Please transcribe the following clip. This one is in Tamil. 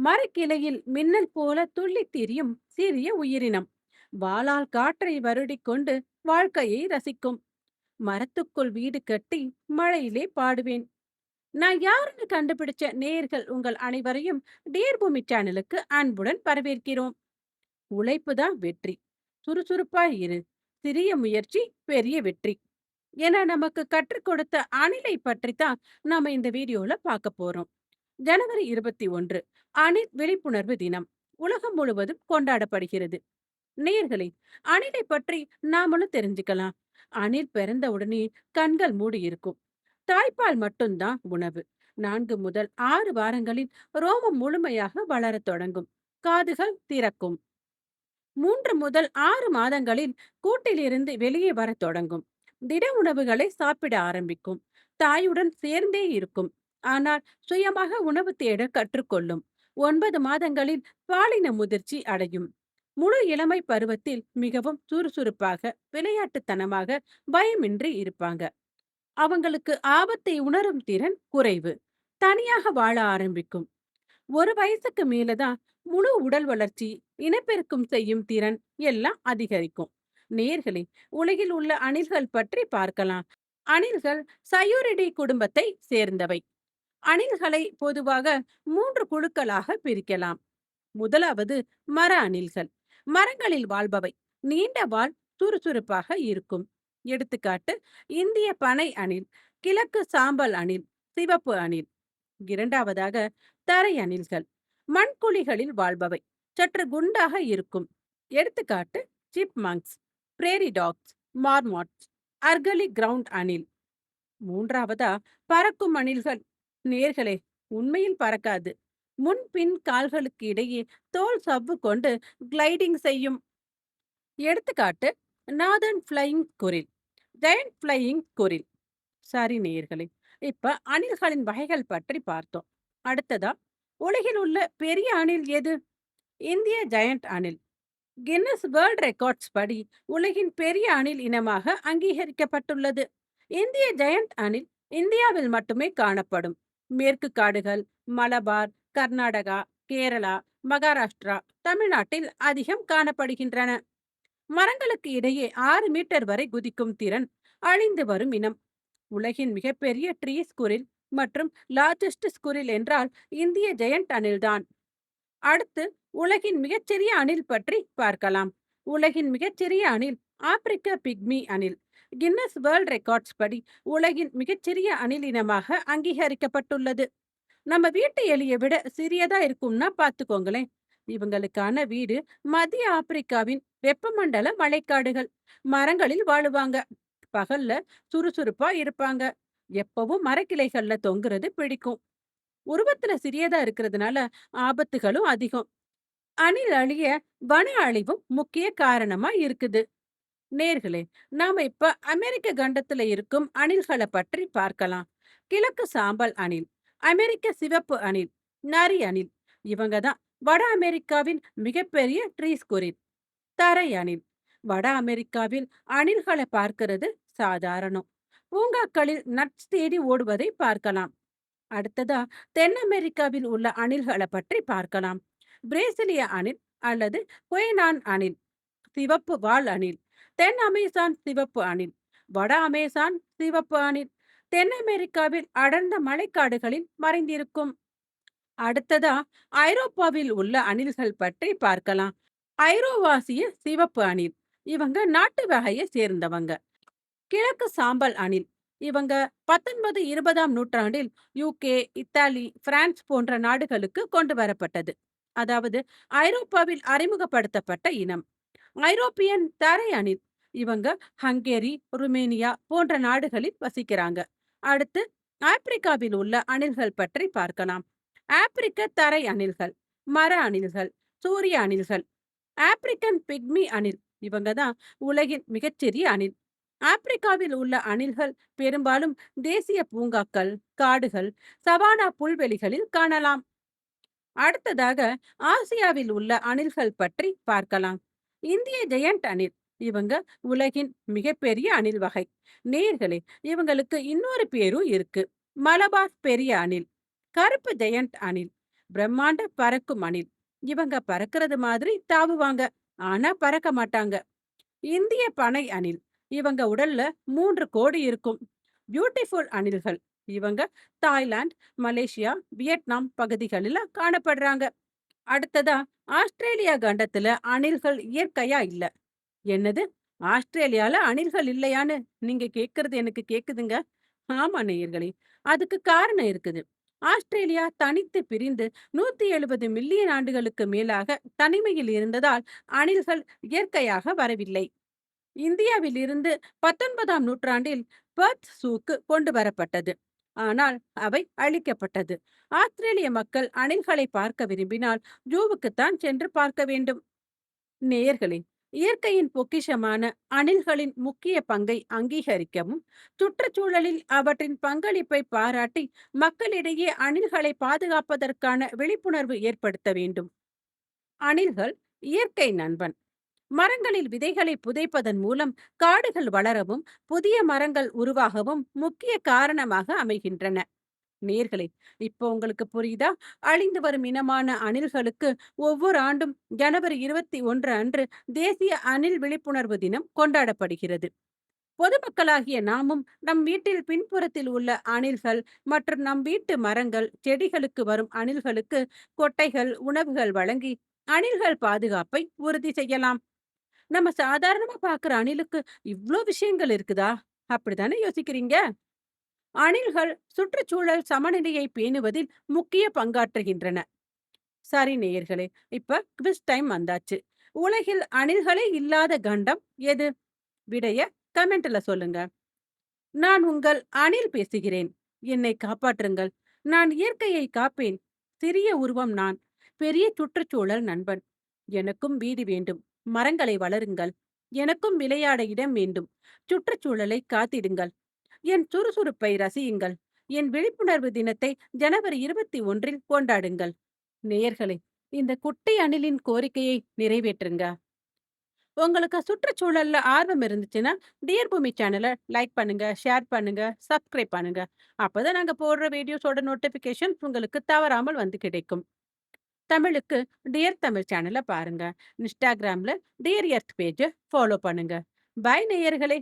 மரக்கிளையில் மின்னல் போல துள்ளித் திரியும் சிறிய உயிரினம். வாளால் காற்றை வருடிக் கொண்டு வாழ்க்கையை ரசிக்கும். மரத்துக்குள் வீடு கட்டி மழையிலே பாடுவேன். நான் யாருன்னு கண்டுபிடிச்ச நேயர்கள் உங்கள் அனைவரையும் டேர்பூமி சேனலுக்கு அன்புடன் வரவேற்கிறோம். உழைப்பு தான் வெற்றி. சுறுசுறுப்பாய் இரு. சிறிய முயற்சி பெரிய வெற்றி. என நமக்கு கற்றுக் கொடுத்த அணிலை பற்றி தான் நாம இந்த வீடியோல பார்க்க போறோம். ஜனவரி இருபத்தி ஒன்று அணில் விழிப்புணர்வு தினம் உலகம் முழுவதும் கொண்டாடப்படுகிறது. நேர்களே அணிலை பற்றி நாமளும் தெரிஞ்சுக்கலாம். அணில் பிறந்த உடனே கண்கள் மூடி இருக்கும். தாய்ப்பால் மட்டும்தான் உணவு. நான்கு முதல் ஆறு வாரங்களில் ரோமம் முழுமையாக வளரத் தொடங்கும். காதுகள் திறக்கும். மூன்று முதல் ஆறு மாதங்களில் கூட்டிலிருந்து வெளியே வரத் தொடங்கும். திட உணவுகளை சாப்பிட ஆரம்பிக்கும். தாயுடன் சேர்ந்தே இருக்கும். ஆனால் சுயமாக உணவு தேட கற்றுக்கொள்ளும். ஒன்பது மாதங்களில் பாலின முதிர்ச்சி அடையும். முழு இளமை பருவத்தில் மிகவும் சுறுசுறுப்பாக விளையாட்டுத்தனமாக பயமின்றி இருப்பாங்க. அவங்களுக்கு ஆபத்தை உணரும் திறன் குறைவு. தனியாக வாழ ஆரம்பிக்கும். ஒரு வயசுக்கு மேலதான் முழு உடல் வளர்ச்சி இனப்பெருக்கம் செய்யும் திறன் எல்லாம் அதிகரிக்கும். நேர்களே உலகில் உள்ள அணில்கள் பற்றி பார்க்கலாம். அணில்கள் சயூரிடி குடும்பத்தை சேர்ந்தவை. அணில்களை பொதுவாக மூன்று குழுக்களாக பிரிக்கலாம். முதலாவது மர அணில்கள். மரங்களில் வாழ்பவை நீண்ட வாழ் சுறுசுறுப்பாக இருக்கும். எடுத்துக்காட்டு இந்திய பனை அணில் கிழக்கு சாம்பல் அணில் சிவப்பு அணில். இரண்டாவதாக தரை அணில்கள். மண்குழிகளில் வாழ்பவை சற்று குண்டாக இருக்கும். எடுத்துக்காட்டு சிப்மங்ஸ் பிரேரி டாக்ஸ் மார்மாட்ஸ் அர்கலி கிரவுண்ட் அணில். மூன்றாவதா பறக்கும் அணில்கள். நேர்களே உண்மையில் பறக்காது. முன் பின் கால்களுக்கு இடையே தோல் சவ்வு கொண்டு கிளைடிங் செய்யும். எடுத்துக்காட்டு நாதன் flying squirrel giant flying squirrel. சரி நேயர்களே இப்ப அணில்களின் வகைகள் பற்றி பார்த்தோம். அடுத்ததா உலகில் உள்ள பெரிய அணில் எது? இந்திய ஜெயண்ட் அணில். கின்னஸ் வேர்ல்ட் ரெக்கார்ட்ஸ் படி உலகின் பெரிய அணில் இனமாக அங்கீகரிக்கப்பட்டுள்ளது. இந்திய ஜெயண்ட் அணில் இந்தியாவில் மட்டுமே காணப்படும். மேற்கு காடுகள் மலபார் கர்நாடகா கேரளா மகாராஷ்டிரா தமிழ்நாட்டில் அதிகம் காணப்படுகின்றன. மரங்களுக்கு இடையே ஆறு மீட்டர் வரை குதிக்கும் திறன் அழிந்து வரும் இனம். உலகின் மிகப்பெரிய ட்ரீ ஸ்குரில் மற்றும் லார்ஜஸ்ட் ஸ்குரில் என்றால் இந்திய ஜெயண்ட் அணில்தான். அடுத்து உலகின் மிகச்சிறிய அணில் பற்றி பார்க்கலாம். உலகின் மிகச்சிறிய அணில் ஆப்பிரிக்க பிக்மி அணில். கின்னஸ் வேர்ல்ட் ரெக்கார்ட்ஸ் படி உலகின் மிகச்சிறிய அணில் இனமாக அங்கீகரிக்கப்பட்டுள்ளது. நம்ம வீட்டு எலியை விட சிறியதா இருக்கும்னா பாத்துக்கோங்களேன் இவங்களுக்கான வீடு மத்திய ஆப்பிரிக்காவின் வெப்பமண்டல மழைக்காடுகள் மரங்களில் வாழுவாங்க. பகல்ல சுறுசுறுப்பா இருப்பாங்க. எப்பவும் மரக்கிளைகள்ல தொங்குறது பிடிக்கும். உருவத்துல சிறியதா இருக்கிறதுனால ஆபத்துகளும் அதிகம். அணில் அழிய வன அழிவும் முக்கிய காரணமா இருக்குது. நேர்களே நாம இப்ப அமெரிக்க கண்டத்துல இருக்கும் அணில்களை பற்றி பார்க்கலாம். கிழக்கு சாம்பல் அணில் அமெரிக்க சிவப்பு அணில் நரி அணில் இவங்க தான் வட அமெரிக்காவின் மிகப்பெரிய ட்ரீஸ் குரில் தரை அணில். வட அமெரிக்காவில் அணில்களை பார்க்கிறது சாதாரணம். பூங்காக்களில் நட்ஸ் தேடி ஓடுவதை பார்க்கலாம். அடுத்ததா தென் அமெரிக்காவில் உள்ள அணில்களை பற்றி பார்க்கலாம். பிரேசிலிய அணில் அல்லது குயனான் அணில் சிவப்பு வால் அணில் தென் அமேசான் சிவப்பு அணில் வட அமேசான் சிவப்பு அணில் தென் அமெரிக்காவில் அடர்ந்த மழைக்காடுகளில் மறைந்திருக்கும். அடுத்ததா ஐரோப்பாவில் உள்ள அணில்கள் பற்றி பார்க்கலாம். ஐரோவாசிய சிவப்பு அணில் இவங்க நாட்டு வகையை சேர்ந்தவங்க. கிழக்கு சாம்பல் அணில் இவங்க பத்தொன்பது இருபதாம் நூற்றாண்டில் யூகே இத்தாலி பிரான்ஸ் போன்ற நாடுகளுக்கு கொண்டு வரப்பட்டது. அதாவது ஐரோப்பாவில் அறிமுகப்படுத்தப்பட்ட இனம். ஐரோப்பியன் தரை அணில் இவங்க ஹங்கேரி ருமேனியா போன்ற நாடுகளில் வசிக்கிறாங்க. அடுத்து ஆப்பிரிக்காவில் உள்ள அணில்கள் பற்றி பார்க்கலாம். ஆப்பிரிக்க தரை அணில்கள் மர அணில்கள் சூரிய அணில்கள் ஆப்பிரிக்கன் பிக்மி அணில் இவங்க தான் உலகின் மிகச்சிறிய அணில். ஆப்பிரிக்காவில் உள்ள அணில்கள் பெரும்பாலும் தேசிய பூங்காக்கள் காடுகள் சவானா புல்வெளிகளில் காணலாம். அடுத்ததாக ஆசியாவில் உள்ள அணில்கள் பற்றி பார்க்கலாம். இந்திய ஜெயண்ட் அணில் இவங்க உலகின் மிகப்பெரிய அணில் வகை. நேர்களே இவங்களுக்கு இன்னொரு பேரும் இருக்கு. மலபார் பெரிய அணில் கருப்பு ஜெயண்ட் அணில் பிரம்மாண்ட பறக்கும் அணில். இவங்க பறக்கிறது மாதிரி தாவுவாங்க ஆனா பறக்க மாட்டாங்க. இந்திய பனை அணில் இவங்க உடல்ல மூன்று கோடி இருக்கும். பியூட்டிஃபுல் அணில்கள் இவங்க தாய்லாந்து மலேசியா வியட்நாம் பகுதிகளில் காணப்படுறாங்க. அடுத்ததா ஆஸ்திரேலியா கண்டத்துல அணில்கள் இயற்கையா இல்லை. என்னது? ஆஸ்திரேலியால அணில்கள் இல்லையான்னு நீங்க கேக்குறது எனக்கு கேக்குதுங்க. ஆமா நேயர்களே அதுக்கு காரணம் இருக்குது. ஆஸ்திரேலியா தனித்து பிரிந்து நூத்தி எழுபது மில்லியன் ஆண்டுகளுக்கு மேலாக தனிமையில் இருந்ததால் அணில்கள் இயற்கையாக வரவில்லை. இந்தியாவில் இருந்து பத்தொன்பதாம் நூற்றாண்டில் பர்த் சூக்கு கொண்டு வரப்பட்டது. ஆனால் அவை அழிக்கப்பட்டது. ஆஸ்திரேலிய மக்கள் அணில்களை பார்க்க விரும்பினால் ஜூவுக்குத்தான் சென்று பார்க்க வேண்டும். நேயர்களே இயற்கையின் பொக்கிஷமான அணில்களின் முக்கிய பங்கை அங்கீகரிக்கவும் சுற்றுச்சூழலில் அவற்றின் பங்களிப்பை பாராட்டி மக்களிடையே அணில்களை பாதுகாப்பதற்கான விழிப்புணர்வு ஏற்படுத்த வேண்டும். அணில்கள் இயற்கை நண்பன். மரங்களில் விதைகளை புதைப்பதன் மூலம் காடுகள் வளரவும் புதிய மரங்கள் உருவாகவும் முக்கிய காரணமாக அமைகின்றன. நேர்களே. இப்போ உங்களுக்கு புரியுதா? அழிந்து வரும் இனமான அணில்களுக்கு ஒவ்வொரு ஆண்டும் ஜனவரி இருபத்தி ஒன்று அன்று தேசிய அணில் விழிப்புணர்வு தினம் கொண்டாடப்படுகிறது. பொதுமக்களாகிய நாமும் நம் வீட்டில் பின்புறத்தில் உள்ள அணில்கள் மற்றும் நம் வீட்டு மரங்கள் செடிகளுக்கு வரும் அணில்களுக்கு கொட்டைகள் உணவுகள் வழங்கி அணில்கள் பாதுகாப்பை உறுதி செய்யலாம். நம்ம சாதாரணமா பாக்குற அணிலுக்கு இவ்ளோ விஷயங்கள் இருக்குதா? அப்படிதானே யோசிக்கிறீங்க? அணில்கள் சுற்றுச்சூழல் சமநிலையை பேணுவதில் முக்கிய பங்காற்றுகின்றன. சரி நேயர்களே இப்ப குவிஸ் டைம் வந்தாச்சு. உலகில் அணில்களே இல்லாத கண்டம் எது? விடைய கமெண்ட்ல சொல்லுங்க. நான் உங்கள் அணில் பேசுகிறேன். என்னை காப்பாற்றுங்கள். நான் இயற்கையை காப்பேன். சிறிய உருவம் நான். பெரிய சுற்றுச்சூழல் நண்பன். எனக்கும் வீடு வேண்டும். மரங்களை வளருங்கள். எனக்கும் விளையாட இடம் வேண்டும். சுற்றுச்சூழலை காத்திடுங்கள். என் சுறுசுறுப்பை ரசியுங்கள். என் விழிப்புணர்வு தினத்தை ஜனவரி இருபத்தி ஒன்றில் கொண்டாடுங்கள். நேயர்களே இந்த குட்டை அணிலின் கோரிக்கையை நிறைவேற்றுங்க. உங்களுக்கு சுற்றுச்சூழல்ல ஆர்வம் இருந்துச்சுன்னா டியர் பூமி சேனலை லைக் பண்ணுங்க ஷேர் பண்ணுங்க சப்ஸ்கிரைப் பண்ணுங்க. அப்பதான் நாங்க போடுற வீடியோஸோட நோட்டிபிகேஷன் உங்களுக்கு தவறாமல் வந்து கிடைக்கும். தமிழுக்கு டியர் தமிழ் சேனலை பாருங்க. இன்ஸ்டாகிராம்ல டியர் எர்த் பேஜை ஃபாலோ பண்ணுங்க. பாய் நேயர்களே